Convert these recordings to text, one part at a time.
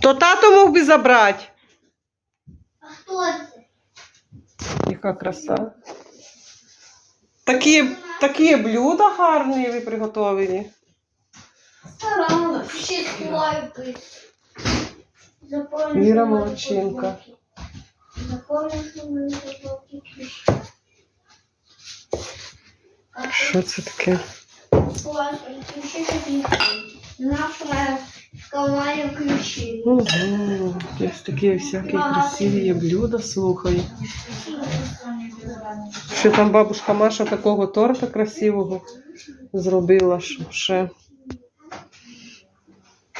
То тато мог би забрати. А хто це? Яка краса. Такі, такі блюда гарні ви приготовили. Старалась. Ще слайки. Віра молодчинка. Що це таке? Наша шкала ключі. Угу. Ось такі всякі красиві блюда, слухай. Що там бабушка Маша такого торта красивого зробила, що ще.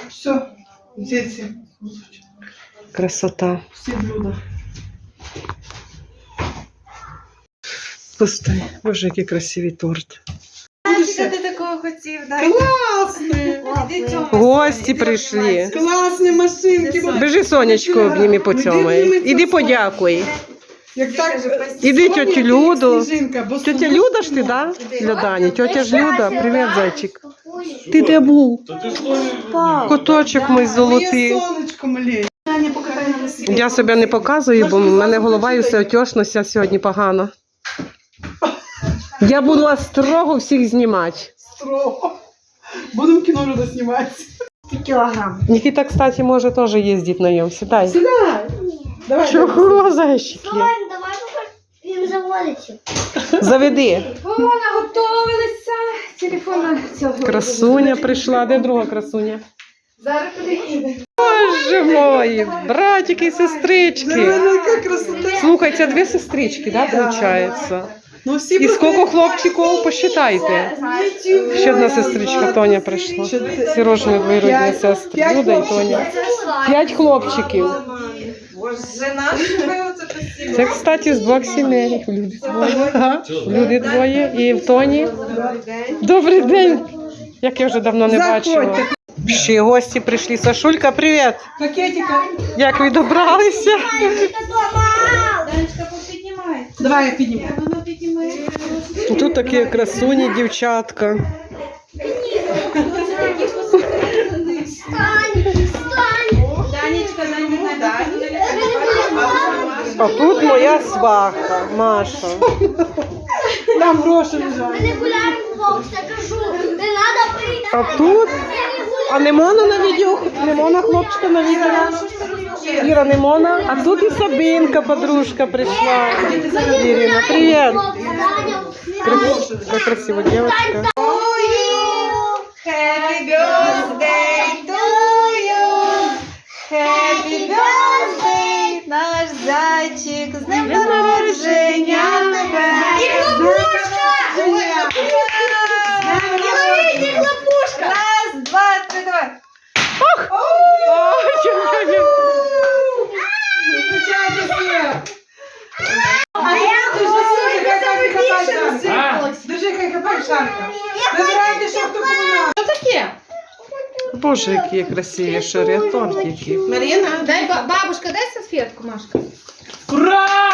Все, дети, Красота. все блюда. Пустай. Боже, який красивий торт. Що ти такого хотів? Да? Классные, Іди цьому. Гості прийшли. классные машинки. бо- Біжи сонечко обніми по цьому. Іди подякуй. Як так, Іди тьотю Люду. Сніжинка, бо Тетя Люда ж ти, да? Для Дані. Тетя ж Люда. Привіт, зайчик. Ти де був? Коточок мій Моє золотий. сонечко малє. Я себе не показую, бо в мене голова і все отьошнося сьогодні погано. Я буду строго всіх знімати. Строго. Будемо кіно Люда знімати. Кілограм. Нікіта, кстати, може теж їздити на ньому. Сідай. Сідай. Давай. Чого, зайчики? Давай, давай, давай. Він заводиться. Заведи. О, наготовилися. Телефон цього. Красуня прийшла. Де друга красуня? Зараз підійде. Боже мої, братики і сестрички. Диви. Слухай, це дві сестрички, да, виходить? Ну всі І скільки хлопчиків, посчитайте. Ще одна сестричка Тоня прийшла. Чотири. Сережні двоюрідні сестри. Люда і. Тоня. П'ять хлопчиків. Це, кстати, з двох сімей. Люди двоє. Ага. Люди двоє і в Тоні. Добрий день. Як я вже давно не бачила. Ще гості прийшли. Сашулька, привіт. Пакетика. Як ви добралися? Данечка, попіднімай. Давай я підніму. Воно піднімає. Тут такі красуні дівчатка. Встань, встань. Данечка, Данечка, А тут моя сваха, Маша. Там гроші лежать. Ми не гуляємо в бокс, я кажу. Не треба прийти. А тут? А не можна на відео? Не можна хлопчика на відео? Іра, не можна? А тут і Сабинка, подружка прийшла. Ірина, привіт. Какая красивая девочка. Happy birthday to you. Happy birthday, наш зайчик. З днем народження Шарка. Вибирайте, що хто поміняв. Що таке? Боже, які красиві шарі, торт який. Марина, дай бабушка, дай салфетку, Машка. Ура!